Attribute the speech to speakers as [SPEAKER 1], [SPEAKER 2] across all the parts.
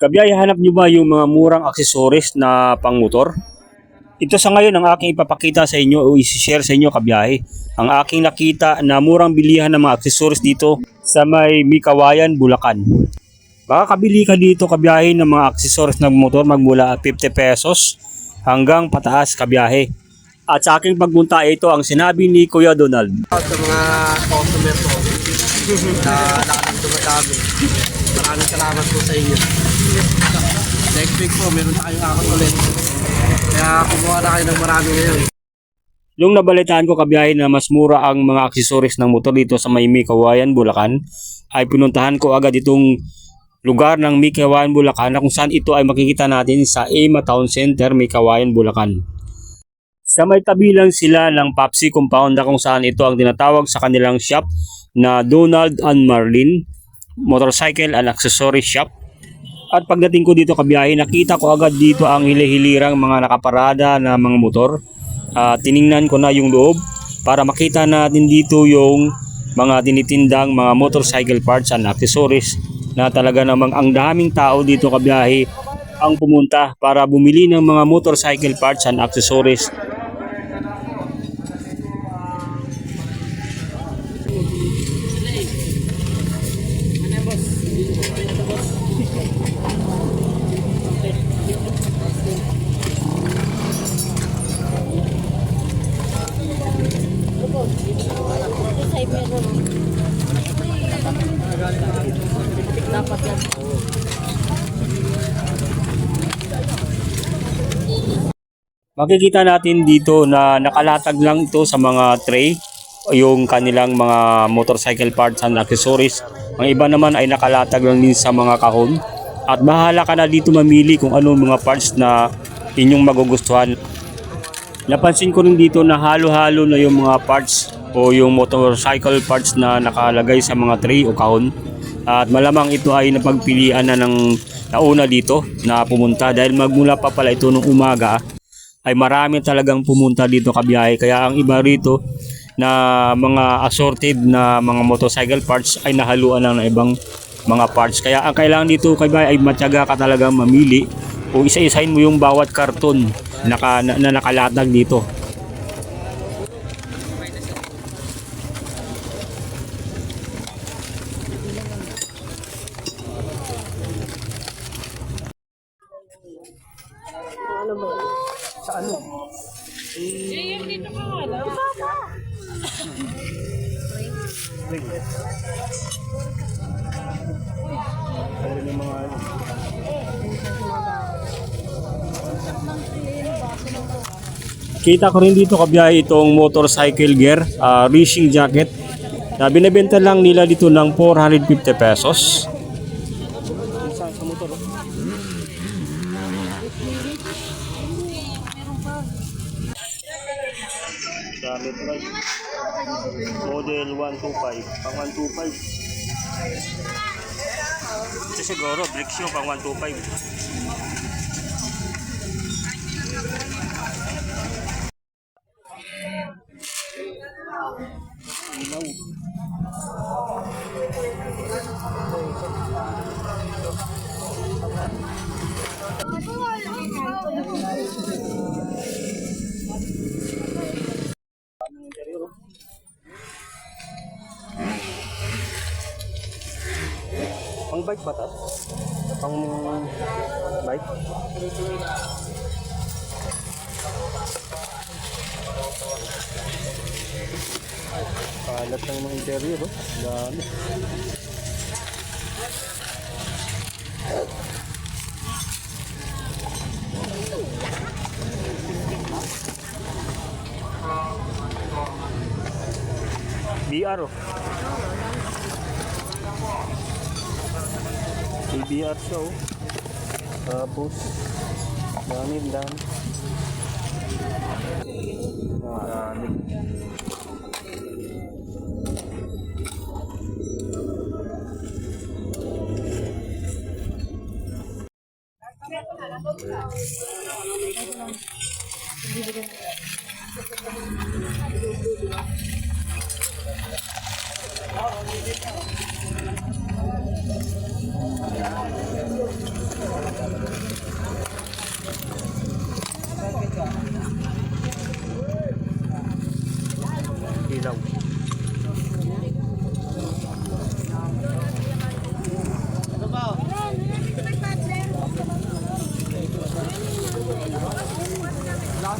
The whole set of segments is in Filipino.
[SPEAKER 1] Kabiyay, hanap nyo ba yung mga murang aksesoris na pangmotor? Ito sa ngayon ang aking ipapakita sa inyo o isi-share sa inyo kabiyahe. Ang aking nakita na murang bilihan ng mga aksesoris dito sa may Mikawayan, Bulacan. Baka kabili ka dito kabiyahe ng mga aksesoris ng motor magmula 50 pesos hanggang pataas kabiyahe. At sa aking pagpunta ito ang sinabi ni Kuya Donald.
[SPEAKER 2] sa mga customer na nakalang dumadami. Maraming salamat po sa inyo. Next week po, meron tayong akot ulit. Kaya kumuha na kayo ng marami ngayon.
[SPEAKER 1] Nung nabalitaan ko kabiyahe na mas mura ang mga aksesoris ng motor dito sa may Mikawayan, Bulacan, ay pinuntahan ko agad itong lugar ng Mikawayan, Bulacan na kung saan ito ay makikita natin sa Ema Town Center, Mikawayan, Bulacan. Sa may tabi sila ng Papsi Compound na kung saan ito ang tinatawag sa kanilang shop na Donald and Marlin Motorcycle and Accessory Shop. At pagdating ko dito kabiyahe, nakita ko agad dito ang hili-hilirang mga nakaparada na mga motor. Ah, tiningnan ko na yung loob para makita natin dito yung mga tinitindang mga motorcycle parts and accessories na talaga namang ang daming tao dito kabiyahe ang pumunta para bumili ng mga motorcycle parts and accessories Makikita natin dito na nakalatag lang ito sa mga tray yung kanilang mga motorcycle parts and accessories. Ang iba naman ay nakalatag lang din sa mga kahon. At bahala ka na dito mamili kung ano mga parts na inyong magugustuhan. Napansin ko rin dito na halo-halo na yung mga parts o yung motorcycle parts na nakalagay sa mga tray o kahon. At malamang ito ay napagpilian na ng nauna dito na pumunta dahil magmula pa pala ito nung umaga ay marami talagang pumunta dito kabiyahe. Kaya ang iba rito na mga assorted na mga motorcycle parts ay nahaluan lang ng ibang mga parts. Kaya ang kailangan dito kabiyahe ay matyaga ka talagang mamili o isa-isahin mo yung bawat karton naka, na, na nakalatag dito. Kita ko rin dito kabiyahe itong motorcycle gear, ah, racing jacket na binebenta lang nila dito ng 450 pesos. Gamit right. Model 125. Pang 125. Ito siguro, bricks yung pang 125. Pang bike ba to? Pang bike? Kalat ng mga interior, oh. Dami. BR, oh. BBR show tapos daming dan Thank you.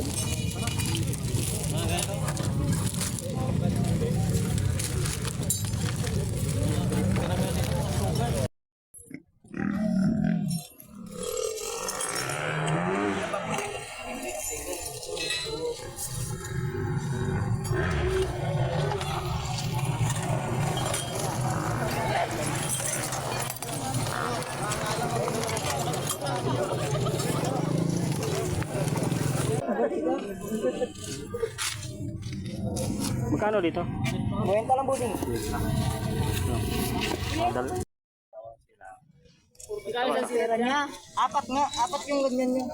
[SPEAKER 1] Ano, Magkano dito?
[SPEAKER 3] 90 lang buding.
[SPEAKER 1] Dal-
[SPEAKER 4] Kaya lang sila niya.
[SPEAKER 3] Apat nga, apat yung ganyan niya.